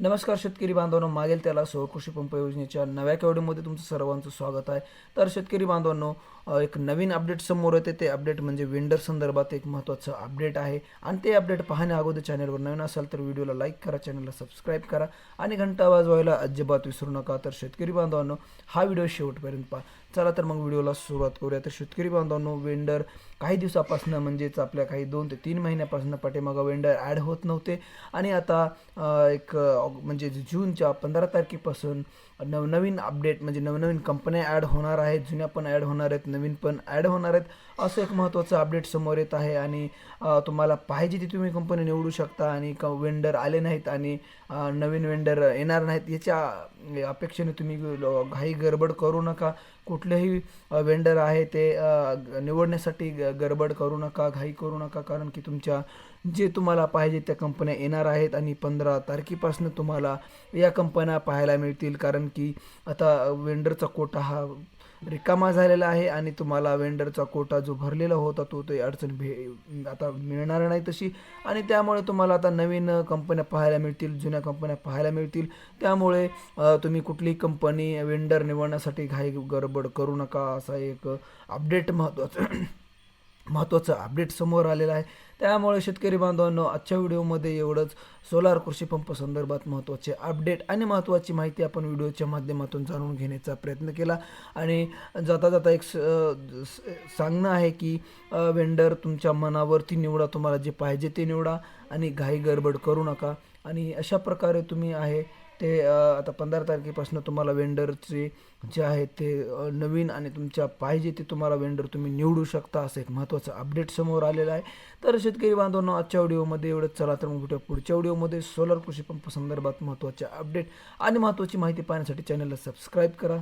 नमस्कार शेतकरी बांधवांनो मागेल त्याला सौकृषी पंप योजनेच्या नव्या केवडीमध्ये तुमचं सर्वांचं स्वागत आहे. तर शेतकरी बांधवांनो एक नवीन अपडेट समोर येते. ते अपडेट म्हणजे वेंडर संदर्भात एक महत्त्वाचं अपडेट आहे. आणि ते अपडेट पाहण्या अगोदर चॅनलवर नवीन असाल तर व्हिडिओला लाईक करा चॅनलला सबस्क्राईब करा. आणि घंटा वाजवायला अजिबात विसरू नका. तर शेतकरी बांधवांनो हा व्हिडिओ शेवटपर्यंत पहा. चला तर मग व्हिडिओला सुरुवात करूया. तर शेतकरी बांधवांनो वेंडर काही दिवसापासून म्हणजेच आपल्या काही दोन ते तीन महिन्यापासून पाठीमागं वेंडर ॲड होत नव्हते. आणि आता एक ऑग- म्हणजे जूनच्या पंधरा तारखेपासून नवनवीन अपडेट म्हणजे नवनवीन कंपन्या ॲड होणार आहेत जुन्या पण ॲड होणार आहेत नवीन पण ॲड होणार आहेत असं एक महत्त्वाचं अपडेट समोर येत आहे. आणि तुम्हाला पाहिजे ती तुम्ही कंपनी निवडू शकता आणि क वेंडर आले नाहीत आणि नवीन वेंडर येणार नाहीत याच्या म्हणजे अपेक्षेने तुम्ही घाई गडबड करू नका. कुठलेही वेंडर आहे ते निवडण्यासाठी ग- गडबड करू नका घाई करू नका. कारण की तुमच्या जे तुम्हाला पाहिजे त्या कंपन्या येणार आहेत आणि पंधरा तारखेपासून तुम्हाला या कंपन्या पाहायला मिळतील. कारण की आता वेंडरचा कोटा हा रिकामा झालेला आहे आणि तुम्हाला वेंडरचा कोटा जो भरलेला होता तो ते अडचण भे आता मिळणार नाही तशी. आणि त्यामुळे तुम्हाला आता नवीन कंपन्या पाहायला मिळतील जुन्या कंपन्या पाहायला मिळतील. त्यामुळे तुम्ही कुठलीही कंपनी वेंडर निवडण्यासाठी घाई गडबड करू नका असा एक अपडेट महत्त्वाचं महत्त्वाचं अपडेट समोर आलेलं आहे. त्यामुळे शेतकरी बांधवांनो आजच्या व्हिडिओमध्ये एवढंच. सोलार कृषी पंप संदर्भात महत्त्वाचे अपडेट आणि महत्त्वाची माहिती आपण व्हिडिओच्या माध्यमातून जाणून घेण्याचा प्रयत्न केला. आणि जाता जाता एक स- सांगणं आहे की वेंडर तुमच्या मनावरती निवडा तुम्हाला जे पाहिजे ते निवडा आणि घाई गडबड करू नका. आणि अशा प्रकारे तुम्ही आहे ते आता पंधरा तारखेपासून तुम्हाला वेंडरचे जे आहे ते नवीन आणि तुमच्या पाहिजे ते तुम्हाला वेंडर तुम्ही निवडू शकता असं एक महत्त्वाचं अपडेट समोर आलेलं आहे. तर शेतकरी बांधवांनो आजच्या व्हिडिओमध्ये एवढंच. चला तर मग भेटूया पुढच्या व्हिडिओमध्ये सोलर कृषी पंप संदर्भात महत्त्वाचे अपडेट आणि महत्त्वाची माहिती पाहण्यासाठी चॅनलला सबस्क्राईब करा.